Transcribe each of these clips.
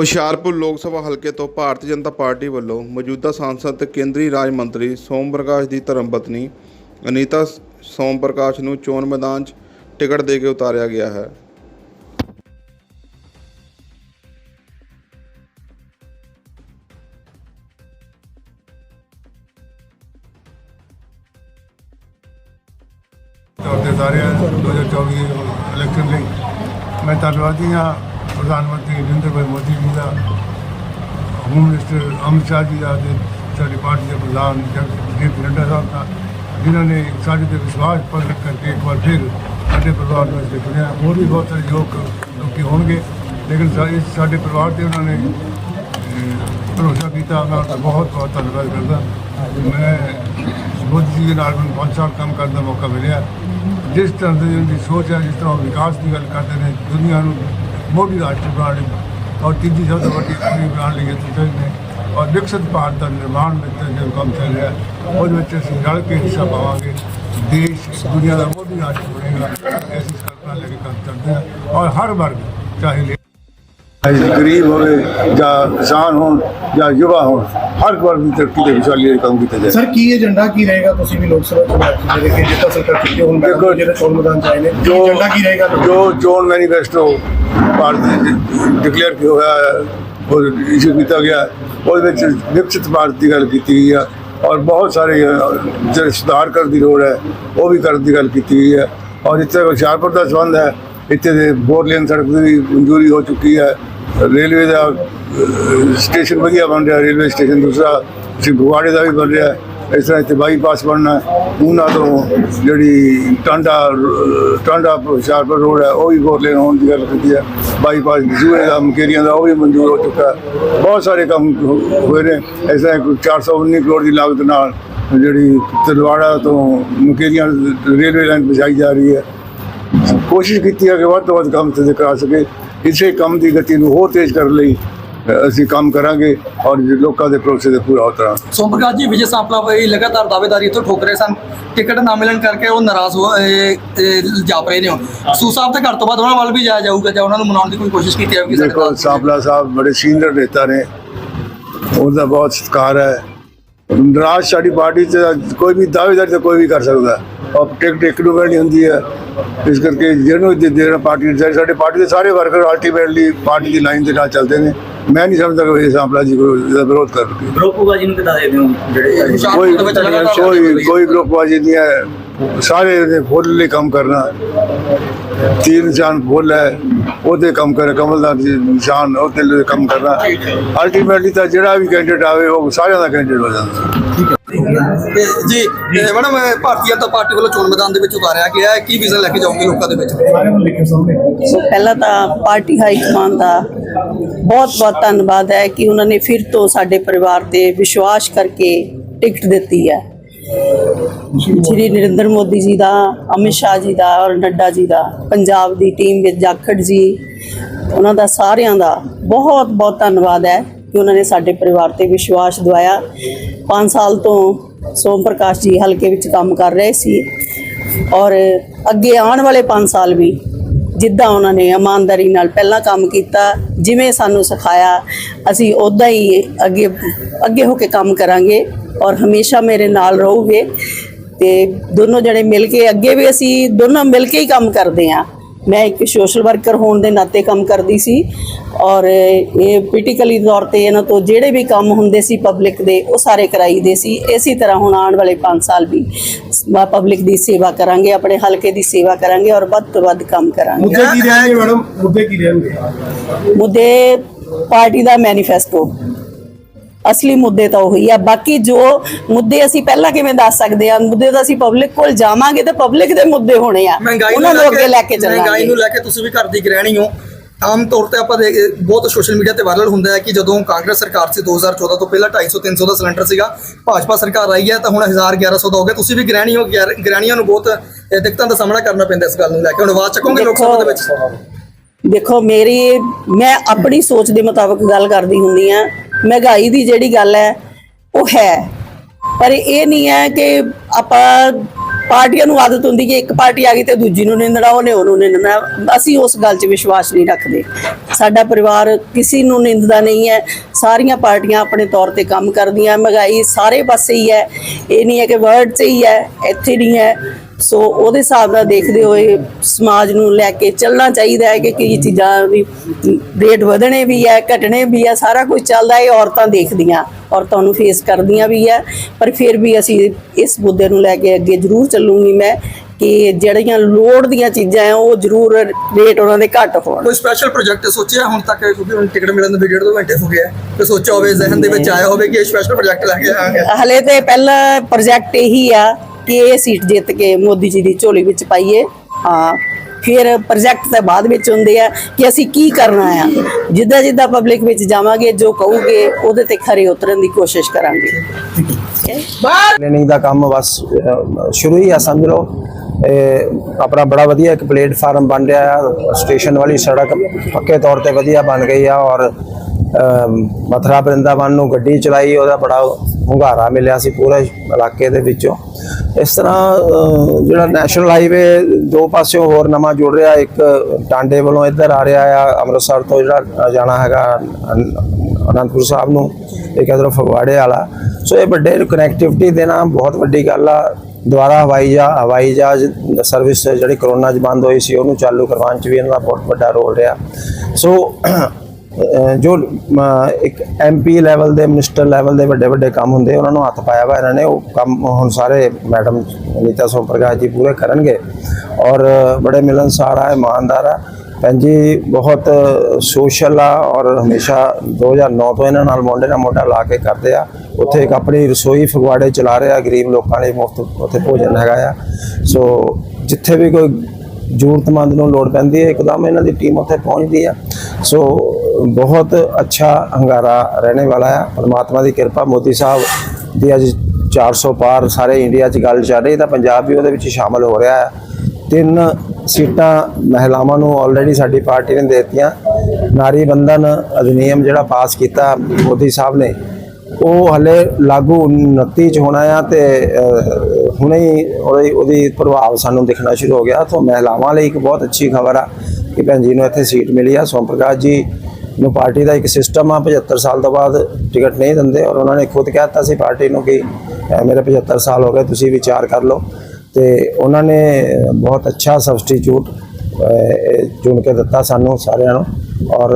ਹੁਸ਼ਿਆਰਪੁਰ ਲੋਕ ਸਭਾ ਹਲਕੇ ਤੋਂ ਭਾਰਤੀ ਜਨਤਾ ਪਾਰਟੀ ਵੱਲੋਂ ਮੌਜੂਦਾ ਸਾਂਸਦ ਤੇ ਕੇਂਦਰੀ ਰਾਜ ਮੰਤਰੀ ਸੋਮ ਪ੍ਰਕਾਸ਼ ਦੀ ਧਰਮਪਤਨੀ ਅਨੀਤਾ ਸੋਮ ਪ੍ਰਕਾਸ਼ ਨੂੰ ਚੋਣ ਮੈਦਾਨ 'ਚ ਟਿਕਟ ਦੇ ਕੇ ਉਤਾਰਿਆ ਗਿਆ ਹੈ। ਤੌਰ ਤੇ ਸਾਰੇ 2024 ਇਲੈਕਸ਼ਨ ਲਈ। ਮੈਂ ਧੰਨਵਾਦੀ ਹਾਂ ਪ੍ਰਧਾਨ ਮੰਤਰੀ ਨਰਿੰਦਰ ਭਾਈ ਮੋਦੀ ਜੀ ਦਾ ਹੋਮ ਮਿਨਿਸਟਰ ਅਮਿਤ ਸ਼ਾਹ ਜੀ ਦਾ ਤੇ ਸਾਡੀ ਪਾਰਟੀ ਦੇ ਪ੍ਰਧਾਨ ਜਗਦੀਪ ਨੱਡਾ ਸਾਹਿਬ ਦਾ, ਜਿਨ੍ਹਾਂ ਨੇ ਸਾਡੇ ਤੇ ਵਿਸ਼ਵਾਸ ਪ੍ਰਗਟ ਕਰਕੇ ਇੱਕ ਵਾਰ ਫਿਰ ਸਾਡੇ ਪਰਿਵਾਰ ਨੂੰ ਇਸ ਚੁਣਿਆ। ਹੋਰ ਵੀ ਬਹੁਤ ਸਾਰੇ ਲੋਕ ਲੋਕੀ ਹੋਣਗੇ, ਲੇਕਿਨ ਸਾਡੇ ਪਰਿਵਾਰ ਤੇ ਉਹਨਾਂ ਨੇ ਭਰੋਸਾ ਕੀਤਾ, ਉਹਨਾਂ ਦਾ ਬਹੁਤ ਬਹੁਤ ਧੰਨਵਾਦ ਕਰਦਾ। ਮੈਂ ਮੋਦੀ ਜੀ ਦੇ ਨਾਲ ਮੈਨੂੰ ਪੰਜ ਸਾਲ ਕੰਮ ਕਰਨ ਦਾ ਮੌਕਾ ਮਿਲਿਆ। ਜਿਸ ਤਰ੍ਹਾਂ ਦੀ ਸੋਚ ਹੈ, ਜਿਸ ਤਰ੍ਹਾਂ ਉਹ ਵਿਕਾਸ ਦੀ ਗੱਲ ਕਰਦੇ ਨੇ, ਦੁਨੀਆ ਨੂੰ ਮੋਢੀ ਰਾਸ਼ਟਰ ਬਣਾਉਣ ਲਈ। ਔਰ ਤੀਜੀ ਸਭ ਤੋਂ ਵੱਡੀ ਕੰਟਰੀ ਬਣਾਉਣ ਲਈ ਇਹ ਨੇ। ਔਰ ਵਿਕਸਿਤ ਭਾਰਤ ਦਾ ਨਿਰਮਾਣ ਵਿੱਚ ਜੋ ਕੰਮ ਚੱਲ ਰਿਹਾ ਉਹਦੇ ਵਿੱਚ ਅਸੀਂ ਰਲ ਕੇ ਹਿੱਸਾ ਪਾਵਾਂਗੇ। ਦੇਸ਼ ਦੁਨੀਆ ਦਾ ਮੋਢੀ ਰਾਸ਼ਟਰ ਬਣੇਗਾ ਐਸੀ ਕਲਪਨਾ ਲੈ ਕੇ ਕੰਮ ਕਰਦੇ ਹਾਂ। ਔਰ ਹਰ ਵਰਗ ਚਾਹੇ ਲੇ- ਗਰੀਬ ਹੋਵੇ ਜਾਂ ਕਿਸਾਨ ਹੋਣ ਜਾਂ ਯੁਵਾ ਹੋਣ ਹਰ ਵਰਗ ਦੀ ਤਰੱਕੀ ਦੇ ਵਿਚਾਰ ਲਈ ਕੰਮ ਕੀਤਾ ਜਾਏ। ਸਰ ਕੀ ਏਜੰਡਾ ਕੀ ਰਹੇਗਾ ਤੁਸੀਂ ਵੀ ਲੋਕ ਸਭਾ ਚੁਣਾਵ ਜਿਹੜੇ ਕਿ ਜਿੱਤਾ ਸਰਕਾਰ ਕੀਤੀ ਹੁਣ ਦੇਖੋ, ਜਿਹੜੇ ਚੋਣ ਮੈਦਾਨ ਚ ਆਏ ਨੇ ਜੋ ਏਜੰਡਾ ਕੀ ਰਹੇਗਾ ਜੋ ਚੋਣ ਮੈਨੀਫੈਸਟੋ ਭਾਰਤ ਡਿਕਲੇਅਰ ਕੀਤਾ ਹੋਇਆ ਉਹ ਇਸ਼ੂ ਕੀਤਾ ਗਿਆ। ਉਹਦੇ ਵਿੱਚ ਵਿਕਸਿਤ ਭਾਰਤ ਦੀ ਗੱਲ ਕੀਤੀ ਗਈ ਆ ਔਰ ਬਹੁਤ ਸਾਰੇ ਜਿਹੜੇ ਸੁਧਾਰ ਕਰਨ ਦੀ ਲੋੜ ਹੈ, ਉਹ ਵੀ ਕਰਨ ਦੀ ਗੱਲ ਕੀਤੀ ਗਈ ਹੈ। ਔਰ ਇੱਥੇ ਹੁਸ਼ਿਆਰਪੁਰ ਦਾ ਸੰਬੰਧ ਹੈ, ਇੱਥੇ ਦੇ ਬੋਰਲੇਨ ਸੜਕ ਦੀ ਮਨਜ਼ੂਰੀ ਹੋ ਚੁੱਕੀ ਹੈ। ਰੇਲਵੇ ਦਾ ਸਟੇਸ਼ਨ ਵਧੀਆ ਬਣ ਰਿਹਾ, ਰੇਲਵੇ ਸਟੇਸ਼ਨ ਦੂਸਰਾ ਅਸੀਂ ਫਗਵਾੜੇ ਦਾ ਵੀ ਬਣ ਰਿਹਾ। ਇਸ ਤਰ੍ਹਾਂ ਇੱਥੇ ਬਾਈਪਾਸ ਬਣਨਾ ਹੈ। ਉਹਨਾਂ ਤੋਂ ਜਿਹੜੀ ਟਾਂਡਾ ਟਾਂਡਾ ਹੁਸ਼ਿਆਰਪੁਰ ਰੋਡ ਹੈ, ਉਹ ਵੀ ਬੋਰਲੇਨ ਹੋਣ ਦੀ ਗੱਲ ਕੀਤੀ ਹੈ। ਬਾਈਪਾਸ ਜ਼ੂਏ ਦਾ ਮਕੇਰੀਆਂ ਦਾ ਉਹ ਵੀ ਮਨਜ਼ੂਰ ਹੋ ਚੁੱਕਾ ਬਹੁਤ ਸਾਰੇ ਕੰਮ ਹੋਏ ਨੇ। ਇਸ ਤਰ੍ਹਾਂ ਕੋਈ 419 ਕਰੋੜ ਦੀ ਲਾਗਤ ਨਾਲ ਜਿਹੜੀ ਤਲਵਾੜਾ ਤੋਂ ਮਕੇਰੀਆਂ ਰੇਲਵੇ ਲਾਈਨ ਪਹੁੰਚਾਈ ਜਾ ਰਹੀ ਹੈ। ਕੋਸ਼ਿਸ਼ ਕੀਤੀ ਹੈ ਕਿ ਵੱਧ ਤੋਂ ਵੱਧ ਕੰਮ ਤੇ ਕਰਾ ਸਕੇ। ਇਸੇ ਕੰਮ ਦੀ ਗਤੀ ਨੂੰ ਹੋਰ ਤੇਜ਼ ਕਰਨ ਲਈ ਅਸੀਂ ਕੰਮ ਕਰਾਂਗੇ ਔਰ ਲੋਕਾਂ ਦੇ ਭਰੋਸੇ ਤੇ ਪੂਰਾ ਉਤਰਾਂਗੇ। ਸੋਮ ਪ੍ਰਕਾਸ਼ ਜੀ ਵਿਜੇ ਸਾਂਪਲਾ ਭਾਈ ਲਗਾਤਾਰ ਦਾਅਵੇਦਾਰੀ ਇੱਥੋਂ ਠੋਕ ਰਹੇ ਸਨ। ਟਿਕਟ ਨਾ ਮਿਲਣ ਕਰਕੇ ਉਹ ਨਾਰਾਜ਼ ਹੋ ਜਾਪ ਰਹੇ ਨੇ ਸੂ ਸਾਹਿਬ ਦੇ ਘਰ ਤੋਂ ਬਾਅਦ ਉਹਨਾਂ ਵੱਲ ਵੀ ਜਾਇਆ ਜਾਊਗਾ ਜਾਂ ਉਹਨਾਂ ਨੂੰ ਮਨਾਉਣ ਦੀ ਕੋਈ ਕੋਸ਼ਿਸ਼ ਕੀਤੀ ਜਾਊਗੀ ਸਾਡੇ ਦੇਖੋ? ਸਾਂਪਲਾ ਸਾਹਿਬ ਬੜੇ ਸੀਨੀਅਰ ਨੇਤਾ ਨੇ। ਉਹਦਾ ਬਹੁਤ ਸਤਿਕਾਰ ਹੈ। ਨਰਾਜ ਸਾਡੀ ਪਾਰਟੀ ਚ ਕੋਈ ਵੀ ਦਾਅਵੇਦਾਰੀ ਤਾਂ ਕੋਈ ਵੀ ਕਰ ਸਕਦਾ। ਔਰ ਟਿਕਟ ਇੱਕ ਨੂੰ ਮਿਲਣੀ ਹੁੰਦੀ ਹੈ। ਇਸ ਕਰਕੇ ਜਿਹਨੂੰ ਦੇ ਦੇਣਾ ਪਾਰਟੀ ਦੇ ਸਾਡੇ ਪਾਰਟੀ ਦੇ ਸਾਰੇ ਵਰਕਰ ਅਲਟੀਮੇਟਲੀ ਪਾਰਟੀ ਦੀ ਲਾਈਨ ਦੇ ਨਾਲ ਚੱਲਦੇ ਨੇ। ਮੈਂ ਨਹੀਂ ਸਮਝਦਾ ਕਿ ਇਹ ਸਾਂਪਲਾ ਜੀ ਕੋਈ ਇਹਦਾ ਵਿਰੋਧ ਕਰਨਗੇ ਗਰੁੱਪਬਾਜੀ ਨੂੰ ਕਿਦਾਂ ਦੇਖਦੇ ਹੋ? ਜਿਹੜੇ ਕੋਈ ਦੇ ਕੋਈ ਕੋਈ ਗਰੁੱਪਬਾਜੀ ਨਹੀਂ ਹੈ। ਸਾਰੇ ਨੇ ਫੁੱਲ ਲਈ ਕੰਮ ਕਰਨਾ। ਤੀਰ ਨਿਸ਼ਾਨ ਫੁੱਲ ਹੈ। ਉਹਦੇ ਕੰਮ ਕਰ ਕਮਲਦਾਰ ਜੀ ਨਿਸ਼ਾਨ ਉਹਦੇ ਲਈ ਕੰਮ ਕਰਨਾ। ਅਲਟੀਮੇਟਲੀ ਤਾਂ ਜਿਹੜਾ ਵੀ ਕੈਂਡੀਡੇਟ ਆਵੇ ਉਹ ਸਾਰਿਆਂ ਦਾ ਕੈਂਡੀਡੇਟ ਹੋ ਜਾਂਦਾ। ਤੇ ਜੀ ਮੈਡਮ ਭਾਰਤੀ ਜਨਤਾ ਪਾਰਟੀ ਵੱਲੋਂ ਚੋਣ ਮੈਦਾਨ ਦੇ ਵਿੱਚ ਉਤਾਰਿਆ ਗਿਆ ਹੈ। ਕੀ ਵਿਜ਼ਨ ਲੈ ਕੇ ਜਾਓਗੇ ਲੋਕਾਂ ਦੇ ਵਿੱਚ? ਸੋ ਪਹਿਲਾਂ ਤਾਂ ਪਾਰਟੀ ਹਾਈ ਕਮਾਂਡ ਦਾ ਬਹੁਤ ਬਹੁਤ ਧੰਨਵਾਦ ਹੈ ਕਿ ਉਹਨਾਂ ਨੇ ਫਿਰ ਤੋਂ ਸਾਡੇ ਪਰਿਵਾਰ ਤੇ ਵਿਸ਼ਵਾਸ ਕਰਕੇ ਟਿਕਟ ਦਿੱਤੀ ਹੈ। ਸ਼੍ਰੀ ਨਰਿੰਦਰ ਮੋਦੀ ਜੀ ਦਾ, ਅਮਿਤ ਸ਼ਾਹ ਜੀ ਦਾ ਔਰ ਨੱਡਾ ਜੀ ਦਾ, ਪੰਜਾਬ ਦੀ ਟੀਮ ਵਿੱਚ ਜਾਖੜ ਜੀ, ਉਹਨਾਂ ਦਾ ਸਾਰਿਆਂ ਦਾ ਬਹੁਤ ਬਹੁਤ ਧੰਨਵਾਦ ਹੈ ਕਿ ਉਹਨਾਂ ਨੇ ਸਾਡੇ ਪਰਿਵਾਰ ਤੇ ਵਿਸ਼ਵਾਸ ਦਵਾਇਆ। 5 ਸਾਲ ਤੋਂ ਸੋਮ ਪ੍ਰਕਾਸ਼ ਜੀ ਹਲਕੇ ਵਿੱਚ ਕੰਮ ਕਰ ਰਹੇ ਸੀ ਔਰ ਅੱਗੇ ਆਉਣ ਵਾਲੇ 5 ਸਾਲ ਵੀ ਜਿੱਦਾਂ ਉਹਨਾਂ ਨੇ ਇਮਾਨਦਾਰੀ ਨਾਲ ਪਹਿਲਾਂ ਕੰਮ ਕੀਤਾ, ਜਿਵੇਂ ਸਾਨੂੰ ਸਿਖਾਇਆ, ਅਸੀਂ ਉਦਾਂ ਹੀ ਅੱਗੇ ਅੱਗੇ ਹੋ ਕੇ ਕੰਮ ਕਰਾਂਗੇ ਔਰ ਹਮੇਸ਼ਾ ਮੇਰੇ ਨਾਲ ਰਹੋਗੇ ਤੇ ਦੋਨੋਂ ਜਣੇ ਮਿਲ ਕੇ ਅੱਗੇ ਵੀ ਅਸੀਂ ਦੋਨੋਂ ਮਿਲ ਕੇ ਹੀ ਕੰਮ ਕਰਦੇ ਹਾਂ। ਮੈਂ ਇੱਕ ਸੋਸ਼ਲ ਵਰਕਰ ਹੋਣ ਦੇ ਨਾਤੇ ਕੰਮ ਕਰਦੀ ਸੀ ਔਰ ਇਹ ਪੋਲੀਟੀਕਲੀ ਤੌਰ ਤੇ ਇਹਨਾਂ ਤੋਂ ਜਿਹੜੇ ਵੀ ਕੰਮ ਹੁੰਦੇ ਸੀ ਪਬਲਿਕ ਦੇ ਉਹ ਸਾਰੇ ਕਰਾਈਦੇ ਸੀ। ਇਸੇ ਤਰ੍ਹਾਂ ਹੁਣ ਆਉਣ ਵਾਲੇ 5 ਸਾਲ ਵੀ ਪਬਲਿਕ ਦੀ ਸੇਵਾ ਕਰਾਂਗੇ ਆਪਣੇ ਹਲਕੇ ਦੀ ਸੇਵਾ ਕਰਾਂਗੇ ਔਰ ਵੱਧ ਤੋਂ ਵੱਧ ਕੰਮ ਕਰਾਂਗੇ। ਮੁੱਦੇ ਕੀ ਰਹਿਣਗੇ ਮੈਡਮ? ਮੁੱਦੇ ਕੀ ਰਹਿਣਗੇ? ਮੁੱਦੇ ਪਾਰਟੀ ਦਾ ਮੈਨੀਫੈਸਟੋ। ਅਸਲੀ ਮੁੱਦੇ ਤਾਂ ਉਹੀ ਆ। ਬਾਕੀ ਜੋ ਮੁੱਦੇ ਅਸੀਂ ਪਹਿਲਾਂ ਕਿਵੇਂ ਦੱਸ ਸਕਦੇ ਆ ਮੁੱਦੇ ਤਾਂ ਅਸੀਂ ਪਬਲਿਕ ਕੋਲ ਜਾਵਾਂਗੇ ਤੇ ਪਬਲਿਕ ਦੇ ਮੁੱਦੇ ਹੋਣੇ ਆ। ਮਹਿੰਗਾਈ ਉਹਨਾਂ ਨੂੰ ਅੱਗੇ ਲੈ ਕੇ ਮਹਿੰਗਾਈ ਚੱਲਾਂਗੇ ਨੂੰ ਲੈ ਕੇ ਤੁਸੀਂ ਵੀ ਘਰ ਦੀ ਗ੍ਰਹਿਣੀ ਹੋ। ਆਮ ਤੌਰ ਤੇ ਆਪਾਂ ਦੇਖ- ਬਹੁਤ ਸੋਸ਼ਲ ਮੀਡੀਆ ਤੇ ਵਾਇਰਲ ਹੁੰਦਾ ਹੈ ਕਿ ਜਦੋਂ ਕਾਂਗਰਸ ਸਰਕਾਰ ਸੀ 2014 ਤੋਂ ਪਹਿਲਾਂ 250 300 ਦਾ ਸਿਲੰਡਰ ਸੀਗਾ ਭਾਜਪਾ ਸਰਕਾਰ ਆਈ ਹੈ ਤਾਂ ਹੁਣ 1000 1100 ਦਾ ਹੋ ਗਿਆ। ਤੁਸੀਂ ਵੀ ਗ੍ਰਹਿਣੀ ਹੋ ਗ੍ਰਹਿ- ਗ੍ਰਹਿਣੀਆਂ ਨੂੰ ਬਹੁਤ ਦਿੱਕਤਾਂ ਦਾ ਸਾਹਮਣਾ ਕਰਨਾ ਪੈਂਦਾ ਇਸ ਗੱਲ ਨੂੰ ਲੈ ਕੇ। ਹੁਣ ਆਵਾਜ਼ ਚੱਕੋਗੇ ਲੋਕ ਸਭਾ ਦੇ ਵਿੱਚ? ਦੇਖੋ ਮੇਰੀ ਮੈਂ ਆਪਣੀ ਸੋਚ ਦੇ ਮੁਤਾਬਕ ਗੱਲ ਕਰਦੀ ਹੁੰਦੀ ਆ ਮਹਿੰਗਾਈ ਦੀ ਜਿਹੜੀ ਗੱਲ ਹੈ, ਉਹ ਹੈ। ਪਰ ਇਹ ਨਹੀਂ ਹੈ ਕਿ ਆਪਾਂ ਪਾਰਟੀਆਂ ਨੂੰ ਆਦਤ ਹੁੰਦੀ ਕਿ ਇੱਕ ਪਾਰਟੀ ਆ ਗਈ ਤੇ ਦੂਜੀ ਨੂੰ ਨਿੰਦਣਾ, ਉਹਨੇ ਉਹਨੂੰ ਨਿੰਦਣਾ। ਅਸੀਂ ਉਸ ਗੱਲ 'ਚ ਵਿਸ਼ਵਾਸ ਨਹੀਂ ਰੱਖਦੇ। ਸਾਡਾ ਪਰਿਵਾਰ ਕਿਸੇ ਨੂੰ ਨਿੰਦਦਾ ਨਹੀਂ ਹੈ। ਸਾਰੀਆਂ ਪਾਰਟੀਆਂ ਆਪਣੇ ਤੌਰ ਤੇ ਕੰਮ ਕਰਦੀਆਂ। ਮਹਿੰਗਾਈ ਸਾਰੇ ਪਾਸੇ ਹੀ ਹੈ। ਇਹ ਨਹੀਂ ਹੈ ਕਿ ਵਰਡ 'ਚ ਹੀ ਹੈ। ਇੱਥੇ ਨਹੀਂ ਹੈ। ਸੋ ਉਹਦੇ ਹਿਸਾਬ ਨਾਲ ਦੇਖਦੇ ਹੋਏ ਸਮਾਜ ਨੂੰ ਲੈ ਕੇ ਚੱਲਣਾ ਚਾਹੀਦਾ ਹੈ ਕਿ ਕੀ ਚੀਜ਼ਾਂ ਦੀ ਰੇਟ ਵਧਣੇ ਵੀ ਹੈ ਘਟਣੇ ਵੀ ਹੈ ਸਾਰਾ ਕੁਝ ਚੱਲਦਾ ਹੈ ਔਰਤਾਂ ਦੇਖਦੀਆਂ ਔਰਤਾਂ ਨੂੰ ਫੇਸ ਕਰਦੀਆਂ ਵੀ ਹੈ ਪਰ ਫਿਰ ਵੀ ਅਸੀਂ ਇਸ ਮੁੱਦੇ ਨੂੰ ਲੈ ਕੇ ਅੱਗੇ ਜ਼ਰੂਰ ਚੱਲੂਗੀ ਮੈਂ ਕਿ ਜਿਹੜੀਆਂ ਲੋੜ ਦੀਆਂ ਚੀਜ਼ਾਂ ਹੈ ਉਹ ਜ਼ਰੂਰ ਰੇਟ ਉਹਨਾਂ ਦੇ ਘੱਟ ਹੋਣ। ਕੋਈ ਸਪੈਸ਼ਲ ਪ੍ਰੋਜੈਕਟ ਸੋਚਿਆ? ਹੁਣ ਤੱਕ ਕਿਉਂਕਿ ਹੁਣ ਟਿਕਟ ਮਿਲਣ ਦੇ ਡੇਢ ਦੋ ਘੰਟੇ ਹੋ ਗਏ ਆ। ਤੇ ਸੋਚਿਆ ਹੋਵੇ ਜ਼ਿਹਨ ਦੇ ਵਿੱਚ ਆਇਆ ਹੋਵੇ ਕਿ ਇਹ ਸਪੈਸ਼ਲ ਪ੍ਰੋਜੈਕਟ ਲੈ ਕੇ ਆਵਾਂਗੇ? ਹਲੇ ਤੇ ਪਹਿਲਾ ਪ੍ਰੋਜੈਕਟ ਇਹੀ ਆ ਕਿ ਇਹ ਸੀਟ ਜਿੱਤ ਕੇ ਮੋਦੀ ਜੀ ਦੀ ਝੋਲੀ ਵਿੱਚ ਪਾਈਏ। ਹਾਂ ਫਿਰ ਪ੍ਰੋਜੈਕਟ ਤਾਂ ਬਾਅਦ ਵਿੱਚ ਹੁੰਦੇ ਆ ਕਿ ਅਸੀਂ ਕੀ ਕਰਨਾ ਆ। ਜਿੱਦਾਂ ਜਿੱਦਾਂ ਪਬਲਿਕ ਵਿੱਚ ਜਾਵਾਂਗੇ ਜੋ ਕਹੂਗੇ ਉਹਦੇ ਤੇ ਖਰੇ ਉਤਰਨ ਦੀ ਕੋਸ਼ਿਸ਼ ਕਰਾਂਗੇ। ਕਲੀਨਿੰਗ ਦਾ ਕੰਮ ਬਸ ਅਹ, ਸ਼ੁਰੂ ਹੀ ਆ ਸਮਝ ਲਓ। ਇਹ ਆਪਣਾ ਬੜਾ ਵਧੀਆ ਇੱਕ ਪਲੇਟਫਾਰਮ ਬਣ ਰਿਹਾ ਆ। ਸਟੇਸ਼ਨ ਵਾਲੀ ਸੜਕ ਪੱਕੇ ਤੌਰ ਤੇ ਵਧੀਆ ਬਣ ਗਈ ਆ ਔਰ ਅਮ, ਮਥੁਰਾ ਬ੍ਰਿੰਦਾਵਨ ਨੂੰ ਗੱਡੀ ਚਲਾਈ ਉਹਦਾ ਬੜਾ ਹੁੰਗਾਰਾ ਮਿਲਿਆ ਸੀ ਪੂਰੇ ਇਲਾਕੇ ਦੇ ਵਿੱਚੋਂ। ਇਸ ਤਰ੍ਹਾਂ ਜਿਹੜਾ ਨੈਸ਼ਨਲ ਹਾਈਵੇ ਦੋ ਪਾਸਿਓਂ ਹੋਰ ਨਵਾਂ ਜੁੜ ਰਿਹਾ, ਇੱਕ ਟਾਂਡੇ ਵੱਲੋਂ ਇੱਧਰ ਆ ਰਿਹਾ ਆ, ਅੰਮ੍ਰਿਤਸਰ ਤੋਂ ਜਿਹੜਾ ਜਾਣਾ ਹੈਗਾ ਅਨੰਦਪੁਰ ਸਾਹਿਬ ਨੂੰ, ਇੱਕ ਇਧਰੋਂ ਫਗਵਾੜੇ ਵਾਲਾ। ਸੋ ਇਹ ਵੱਡੇ ਕਨੈਕਟੀਵਿਟੀ ਦੇਣਾ ਬਹੁਤ ਵੱਡੀ ਗੱਲ ਆ। ਦੁਆਰਾ ਹਵਾਈ ਜਹਾਜ਼ ਹਵਾਈ ਜਹਾਜ਼ ਸਰਵਿਸ ਜਿਹੜੀ ਕਰੋਨਾ 'ਚ ਬੰਦ ਹੋਈ ਸੀ, ਉਹਨੂੰ ਚਾਲੂ ਕਰਵਾਉਣ 'ਚ ਵੀ ਇਹਨਾਂ ਦਾ ਬਹੁਤ ਵੱਡਾ ਰੋਲ ਰਿਹਾ। ਸੋ ਜੋ ਅਮ, ਇੱਕ ਐਮਪੀ ਲੈਵਲ ਦੇ ਮਿਨਿਸਟਰ ਲੈਵਲ ਦੇ ਵੱਡੇ ਵੱਡੇ ਕੰਮ ਹੁੰਦੇ ਉਹਨਾਂ ਨੂੰ ਹੱਥ ਪਾਇਆ ਵਾ ਇਹਨਾਂ ਨੇ ਉਹ ਕੰਮ ਹੁਣ ਸਾਰੇ ਮੈਡਮ ਅਨੀਤਾ ਸੋਮ ਪ੍ਰਕਾਸ਼ ਜੀ ਪੂਰੇ ਕਰਨਗੇ। ਔਰ ਬੜੇ ਮਿਲਨਸਾਰ ਆ ਇਮਾਨਦਾਰ ਆ। ਭੈਣ ਜੀ ਬਹੁਤ ਸੋਸ਼ਲ ਆ ਔਰ ਹਮੇਸ਼ਾ 2009 ਤੋਂ ਇਹਨਾਂ ਨਾਲ ਮੋਢੇ ਨਾਲ ਮੋਢਾ ਲਾ ਕੇ ਕਰਦੇ ਆ। ਉੱਥੇ ਇੱਕ ਆਪਣੀ ਰਸੋਈ ਫਗਵਾੜੇ ਚਲਾ ਰਿਹਾ ਗਰੀਬ ਲੋਕਾਂ ਲਈ ਮੁਫਤ ਉੱਥੇ ਭੋਜਨ ਹੈਗਾ ਆ। ਸੋ ਜਿੱਥੇ ਵੀ ਕੋਈ ਜ਼ਰੂਰਤਮੰਦ ਨੂੰ ਲੋੜ ਪੈਂਦੀ ਹੈ ਇੱਕਦਮ ਇਹਨਾਂ ਦੀ ਟੀਮ ਉੱਥੇ ਪਹੁੰਚਦੀ ਆ। ਸੋ ਬਹੁਤ ਅੱਛਾ ਹੰਗਾਰਾ ਰਹਿਣੇ ਵਾਲਾ ਆ ਪਰਮਾਤਮਾ ਦੀ ਕਿਰਪਾ, ਮੋਦੀ ਸਾਹਿਬ ਦੀ ਅੱਜ 400 ਪਾਰ ਸਾਰੇ ਇੰਡੀਆ 'ਚ ਗੱਲ ਚੱਲ ਰਹੀ ਤਾਂ ਪੰਜਾਬ ਵੀ ਉਹਦੇ ਵਿੱਚ ਸ਼ਾਮਲ ਹੋ ਰਿਹਾ ਹੈ। ਤਿੰਨ ਸੀਟਾਂ ਮਹਿਲਾਵਾਂ ਨੂੰ ਆਲਰੇਡੀ ਸਾਡੀ ਪਾਰਟੀ ਨੇ ਦੇ ਦਿੱਤੀਆਂ। ਨਾਰੀ ਬੰਧਨ ਅਧਿਨਿਯਮ ਜਿਹੜਾ ਪਾਸ ਕੀਤਾ ਮੋਦੀ ਸਾਹਿਬ ਨੇ, ਉਹ ਹਲੇ ਲਾਗੂ 29 ਚ ਹੋਣਾ ਆ ਤੇ ਹੁਣੇ ਹੀ ਉਹਦੀ ਉਹਦੀ ਪ੍ਰਭਾਵ ਸਾਨੂੰ ਦਿਖਣਾ ਸ਼ੁਰੂ ਹੋ ਗਿਆ। ਤੋਂ ਮਹਿਲਾਵਾਂ ਲਈ ਇੱਕ ਬਹੁਤ ਅੱਛੀ ਖਬਰ ਆ। ਕਿ ਭੈਣ ਜੀ ਨੂੰ ਇੱਥੇ ਸੀਟ ਮਿਲੀ ਆ। ਸੋਮ ਪ੍ਰਕਾਸ਼ ਜੀ ਨੂੰ ਪਾਰਟੀ ਦਾ ਇੱਕ ਸਿਸਟਮ ਆ 75 ਸਾਲ ਤੋਂ ਬਾਅਦ ਟਿਕਟ ਨਹੀਂ ਦਿੰਦੇ ਔਰ ਉਹਨਾਂ ਨੇ ਖੁਦ ਕਹਿ ਦਿੱਤਾ ਸੀ ਪਾਰਟੀ ਨੂੰ ਕਿ ਅਹ, ਮੇਰੇ 75 ਸਾਲ ਹੋ ਗਏ ਤੁਸੀਂ ਵਿਚਾਰ ਕਰ ਲਓ। ਤੇ ਉਹਨਾਂ ਨੇ ਬਹੁਤ ਅੱਛਾ ਸਬਸਟੀਟਿਊਟ ਚੁਣ ਕੇ ਦਿੱਤਾ ਸਾਨੂੰ ਸਾਰਿਆਂ ਨੂੰ ਔਰ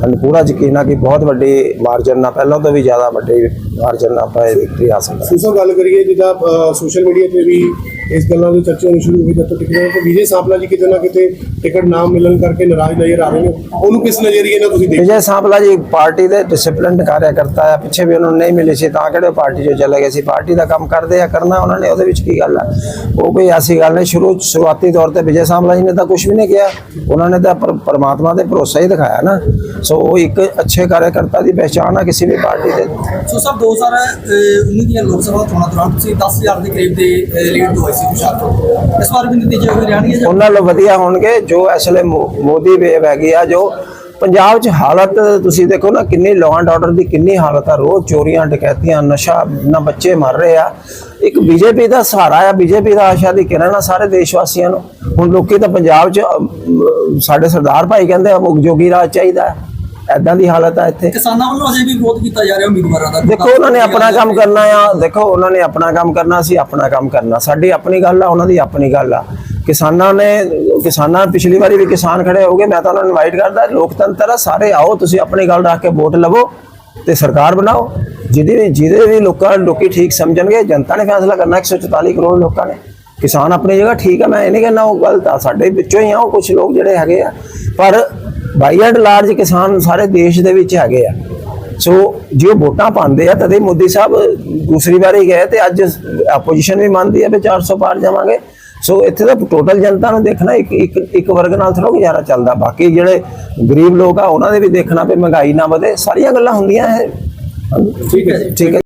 ਮੈਨੂੰ ਪੂਰਾ ਯਕੀਨ ਆ ਕਿ ਬਹੁਤ ਵੱਡੀ ਮਾਰਜਨ ਨਾਲ ਪਹਿਲਾਂ ਤੋਂ ਵੀ ਜ਼ਿਆਦਾ ਵੱਡੀ ਮਾਰਜਨ ਨਾਲ ਆਪਾਂ ਇਹ ਵਿਕਟਰੀ ਹਾਸਲ ਕਰਾਂਗੇ। ਸੋ ਗੱਲ ਕਰੀਏ ਜਿੱਦਾਂ ਸੋਸ਼ਲ ਮੀਡੀਆ ਤੇ ਵੀ ਇਸ ਗੱਲਾਂ ਦੀ ਚਰਚਾ ਹੋਣੀ ਸ਼ੁਰੂ ਹੋਈ ਜਦੋਂ ਟਿਕਟਾਂ ਤੇ ਵਿਜੇ ਸਾਪਲਾ ਜੀ ਕਿਤੇ ਨਾ ਕਿਤੇ ਟਿਕਟ ਨਾ ਮਿਲਣ ਕਰਕੇ ਨਾਰਾਜ਼ ਨਜ਼ਰ ਆ ਰਹੇ ਨੇ ਉਹਨੂੰ ਕਿਸ ਨਜ਼ਰੀਏ ਨਾਲ ਤੁਸੀਂ ਦੇਖਦੇ ਵਿਜੇ ਸਾਂਪਲਾ ਜੀ ਪਾਰਟੀ ਦੇ ਡਿਸਪਲਿਨਡ ਕਾਰਿਆਕਰਤਾ ਆ ਪਿੱਛੇ ਵੀ ਉਹਨਾਂ ਨੂੰ ਨਹੀਂ ਮਿਲੀ ਸੀ ਤਾਂ ਕਿਹੜੇ ਪਾਰਟੀ 'ਚੋਂ ਚਲੇ ਗਏ ਸੀ ਪਾਰਟੀ ਦਾ ਕੰਮ ਕਰਦੇ ਆ ਕਰਨਾ ਉਹਨਾਂ ਨੇ ਉਹਦੇ ਵਿੱਚ ਕੀ ਗੱਲ ਆ? ਉਹ ਕੋਈ ਐਸੀ ਗੱਲ ਨਹੀਂ ਸ਼ੁਰੂ ਸ਼ੁਰੂਆਤੀ ਤੌਰ ਤੇ ਵਿਜੇ ਸਾਂਪਲਾ ਜੀ ਨੇ ਤਾਂ ਕੁਝ ਵੀ ਨਹੀਂ ਕਿਹਾ ਉਹਨਾਂ ਨੇ ਤਾਂ ਪਰ- ਪਰਮਾਤਮਾ ਦੇ ਭਰੋਸਾ ਹੀ ਦਿਖਾਇਆ ਨਾ। ਸੋ ਉਹ ਇੱਕ ਅੱਛੇ ਕਾਰਿਆਕਰਤਾ ਦੀ ਪਛਾਣ ਆ ਕਿਸੇ ਵੀ ਪਾਰਟੀ ਦੇ। ਸੋ ਸਭ 2019 ਦੀਆਂ ਲੋਕ ਸਭਾ ਚੋਣਾਂ ਦੌਰਾਨ ਤੁਸੀਂ 10000 ਦੇ ਕਰੀਬ ਦੇ ਲੀਡ ਹੋਏ ਸੀ ਹੁਸ਼ਿਆਰਪੁਰ ਇਸ ਵਾਰ ਵੀ ਨਤੀਜੇ ਹੋਏ ਰਹਿਣਗੇ ਜਾਂ ਉਹਨਾਂ ਨਾਲੋਂ ਵਧੀਆ ਹੋਣਗੇ ਜੋ ਇਸ ਮੋਦੀ ਵੇਵ ਹੈਗੀ ਆ ਜੋ ਪੰਜਾਬ 'ਚ ਹਾਲਤ ਤੁਸੀਂ ਦੇਖੋ ਨਾ ਕਿੰਨੀ ਲਾਅ ਐਂਡ ਆਰਡਰ ਦੀ ਕਿੰਨੀ ਹਾਲਤ ਆ ਰੋਜ਼ ਚੋਰੀਆਂ ਡਕੈਤੀਆਂ ਨਸ਼ਾ ਨਾ ਬੱਚੇ ਮਰ ਰਹੇ ਆ। ਇੱਕ ਬੀਜੇਪੀ ਦਾ ਸਹਾਰਾ ਆ ਬੀਜੇਪੀ ਦਾ ਆਸ਼ਾ ਦੀ ਕਿਰਨ ਆ ਸਾਰੇ ਦੇਸ਼ ਵਾਸੀਆਂ ਨੂੰ। ਹੁਣ ਲੋਕੀ ਤਾਂ ਪੰਜਾਬ 'ਚ ਅਮ, ਸਾਡੇ ਸਰਦਾਰ ਭਾਈ ਕਹਿੰਦੇ ਆ ਮੁੱਖ ਜੋਗੀ ਰਾਜ ਚਾਹੀਦਾ। ਹੈ ਐਦਾਂ ਦੀ ਹਾਲਤ ਆ ਇੱਥੇ। ਕਿਸਾਨਾਂ ਵੱਲੋਂ ਅਜੇ ਵੀ ਵਿਰੋਧ ਕੀਤਾ ਜਾ ਰਿਹਾ ਉਮੀਦਵਾਰਾਂ ਦਾ। ਦੇਖੋ ਉਹਨਾਂ ਨੇ ਆਪਣਾ ਕੰਮ ਕਰਨਾ ਆ। ਦੇਖੋ ਉਹਨਾਂ ਨੇ ਆਪਣਾ ਕੰਮ ਕਰਨਾ ਸੀ ਆਪਣਾ ਕੰਮ ਕਰਨਾ। ਸਾਡੀ ਆਪਣੀ ਗੱਲ ਆ ਉਹਨਾਂ ਦੀ ਆਪਣੀ ਗੱਲ ਆ। ਕਿਸਾਨਾਂ ਨੇ ਕਿਸਾਨਾਂ ਪਿਛਲੀ ਵਾਰੀ ਵੀ ਕਿਸਾਨ ਖੜੇ ਹੋਗੇ ਮੈਂ ਤਾਂ ਉਹਨਾਂ ਨੂੰ ਇਨਵਾਈਟ ਕਰਦਾ ਲੋਕਤੰਤਰ ਆ ਸਾਰੇ ਆਓ ਤੁਸੀਂ ਆਪਣੀ ਗੱਲ ਰੱਖ ਕੇ ਵੋਟ ਲਵੋ ਤੇ ਸਰਕਾਰ ਬਣਾਓ। ਜਿਹਦੇ ਵੀ ਜਿਹਦੇ ਵੀ ਲੋਕਾਂ ਲੋਕੀ ਠੀਕ ਸਮਝਣਗੇ ਜਨਤਾ ਨੇ ਫੈਸਲਾ ਕਰਨਾ 144 ਕਰੋੜ ਲੋਕਾਂ ਨੇ। ਕਿਸਾਨ ਆਪਣੀ ਜਗ੍ਹਾ ਠੀਕ ਆ ਮੈਂ ਇਹ ਨਹੀਂ ਕਹਿੰਦਾ ਉਹ ਗਲਤ ਆ ਸਾਡੇ ਵਿੱਚੋਂ ਹੀ ਆ ਉਹ ਕੁਝ ਲੋਕ ਜਿਹੜੇ ਹੈਗੇ ਆ। ਪਰ ਬਾਈ ਐਂਡ ਲਾਰਜ ਕਿਸਾਨ ਸਾਰੇ ਦੇਸ਼ ਦੇ ਵਿੱਚ ਹੈਗੇ ਆ। ਸੋ ਜੇ ਉਹ ਵੋਟਾਂ ਪਾਉਂਦੇ ਆ ਤਦੇ ਮੋਦੀ ਸਾਹਿਬ ਦੂਸਰੀ ਵਾਰੀ ਗਏ ਤੇ ਅੱਜ ਆਪੋਜੀਸ਼ਨ ਵੀ ਮੰਨਦੀ ਆ ਵੀ 400 ਪਾਰ ਜਾਵਾਂਗੇ। ਸੋ ਇੱਥੇ ਤਾਂ ਟੋਟਲ ਜਨਤਾ ਨੂੰ ਦੇਖਣਾ ਇੱਕ ਇੱਕ ਇੱਕ ਵਰਗ ਨਾਲ ਥੋੜਾ ਗੁਜ਼ਾਰਾ ਚੱਲਦਾ। ਬਾਕੀ ਜਿਹੜੇ ਗਰੀਬ ਲੋਕ ਆ ਉਹਨਾਂ ਦੇ ਵੀ ਦੇਖਣਾ ਵੀ ਮਹਿੰਗਾਈ ਨਾ ਵਧੇ। ਸਾਰੀਆਂ ਗੱਲਾਂ ਹੁੰਦੀਆਂ ਹੈ ਠੀਕ ਹੈ ਜੀ। ਠੀਕ ਹੈ